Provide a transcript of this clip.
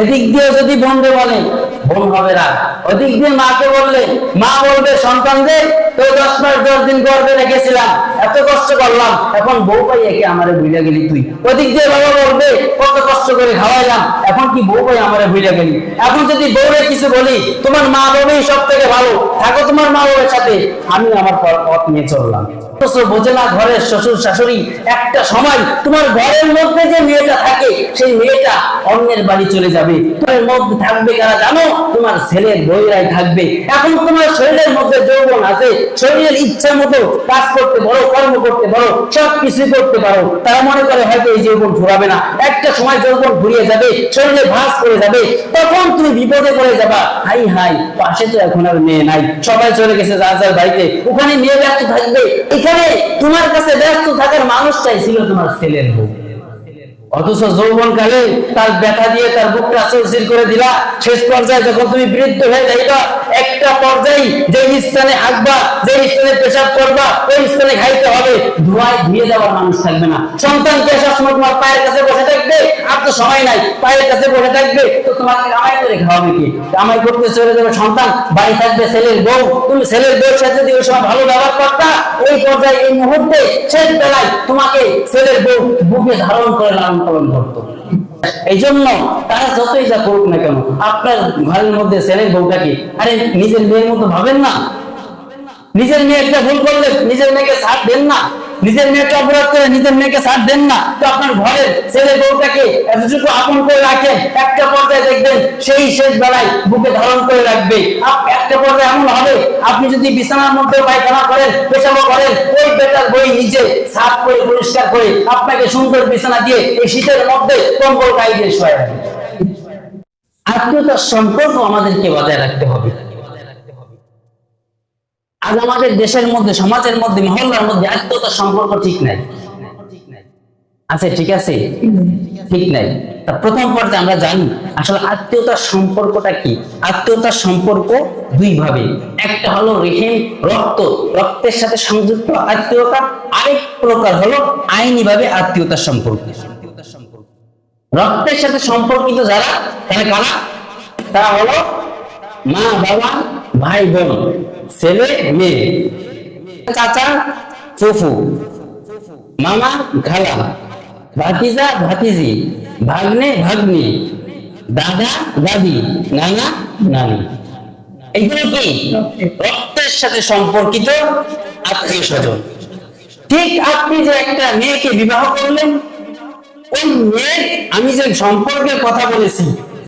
এদিক দিয়ে যদি বোনকে বলে বোন হবে না। ওদিক দিয়ে মাকে বললে, মা বলবে সন্তানদের তো দশ মাস, দশ দিন গর্বে রেখেছিলাম, এত কষ্ট করলাম, এখন বউ পাই একে আমারে ভুলে গেলি তুই। ওদিক দিয়ে বাবা বলবে, কত কষ্ট করে খাওয়াইলাম, এখন কি বউ পাই আমারে ভুলে গেলি? এখন যদি বউরে কিছু বলি, তোমার মা বউই সব থেকে ভালো, থাকো তোমার মা বউয়ের সাথে, আমি আমার পথ নিয়ে চললাম। ঘরের শ্বশুর শাশুড়ি, একটা সময় তোমার ঘরের মধ্যে যে মেয়েটা থাকে, সেই মেয়েটা অন্যের বাড়ি চলে যাবে। তোমার মধ্যে থাকবে কারা জানো? তোমার ছেলের বইরাই থাকবে। এখন তোমার শরীরের মধ্যে যৌবন আছে। শরীরের ইচ্ছা মতো কাজ করতে পারো, কর্ম করতে পারো সব কিছু করতে পারো। তারা মনে করে হয়তো এই যৌবন ফুরাবে না। একটা সময় যৌবন ফুরিয়ে যাবে, শরীরে ভাস করে যাবে। তখন তুমি বিপদে পড়ে যাবা। হাই হাই, পাশে তো এখন আর মেয়ে নাই। সবাই চলে গেছে যার যার বাড়িতে। ওখানে মেয়ে ব্যস্ত থাকবে। এখানে তোমার কাছে ব্যস্ত থাকার মানুষটাই ছিল তোমার ছেলের বউ। অথচ যৌবন কালে তার ব্যথা দিয়ে তার বুকটা করে দিলা। শেষ পর্যায়ে যখন তুমি বৃদ্ধ হয়ে যাইবা, একটা পর্যায়ে যে স্থানে হাঁকবা যে স্থানে পেশাব করবা, ওই স্থানে খাইতে হবে। ধোয়ায় ধুয়ে দেওয়ার মানুষ থাকবে না। তোমার পায়ের কাছে বসে থাকবে, আর তো সময় নাই। পায়ের কাছে বসে থাকবে, তো তোমাকে করে খাওয়াবে কি? করতে চলে যাবে সন্তান, বাড়ি থাকবে ছেলের বউ। তুমি ছেলের বউর সাথে যদি ওই সময় ভালো ব্যবহার করতা, এই পর্যায়ে এই মুহূর্তে শেষ বেলায় তোমাকে ছেলের বউ বুকে ধারণ করে পালন করতো। এই জন্য তারা যতই যা করুক না কেন, আপনার ঘরের মধ্যে ছেলের বউটাকে আরে, নিজের মেয়ের মতো ভাবেন না। নিজের মেয়ে একটা ভুল করলে নিজের মেয়েকে ছাড় দেন না। নিজের মেয়েকে অপরাধ করে নিজের মেয়েকে ছাড় দেন না। তো আপনার ঘরের ছেলে বউটাকে এতটুকু আপন করে রাখেন একটা পর্যায়ে দেখবেন সেই শেষ বেলায় বুকে ধারণ করে রাখবে। একটা পর্যায়ে এমন হবে, আপনি যদি বিছানার মধ্যে পায়খানা করেন, পেশাবো করেন বেটার বই নিজে সাফ করে পরিষ্কার করে আপনাকে সুন্দর বিছানা দিয়ে এই শীতের মধ্যে কম্বল গায়ে দিয়ে শোয়া আত্মীয়তার সম্পর্ক আমাদেরকে বজায় রাখতে হবে। আজ আমাদের দেশের মধ্যে, সমাজের মধ্যে, মহল্লার মধ্যে আত্মীয়তার সম্পর্ক ঠিক নাই। আছে, ঠিক আছে? ঠিক নাই। তা প্রথম পর্যায়ে আমরা জানি আসলে আত্মীয়তার সম্পর্কটা কি? আত্মীয়তার সম্পর্ক দুই ভাবে একটা হলো রেহেম, রক্ত। রক্তের সাথে সংযুক্ত আত্মীয়তা। আরেক প্রকার হলো আইনি ভাবে আত্মীয়তার সম্পর্ক। রক্তের সাথে সম্পর্কিত যারা, তারা কারা? তারা হলো মা, বাবা, ভাই, বোন, ছেলে, মেয়ে। চাচা, ফুফু, মামা, খালা, ভাতিজা, ভাতিজি। ভাগ্নে, ভাগ্নি। দাদা, দাদি, নানা, নানি। এগুলো কি? রক্তের সাথে সম্পর্কিত আত্মীয় স্বজন। ঠিক আপনি যে একটা মেয়েকে বিবাহ করলেন, ওই মেয়ের আমি যে সম্পর্কের কথা বলেছি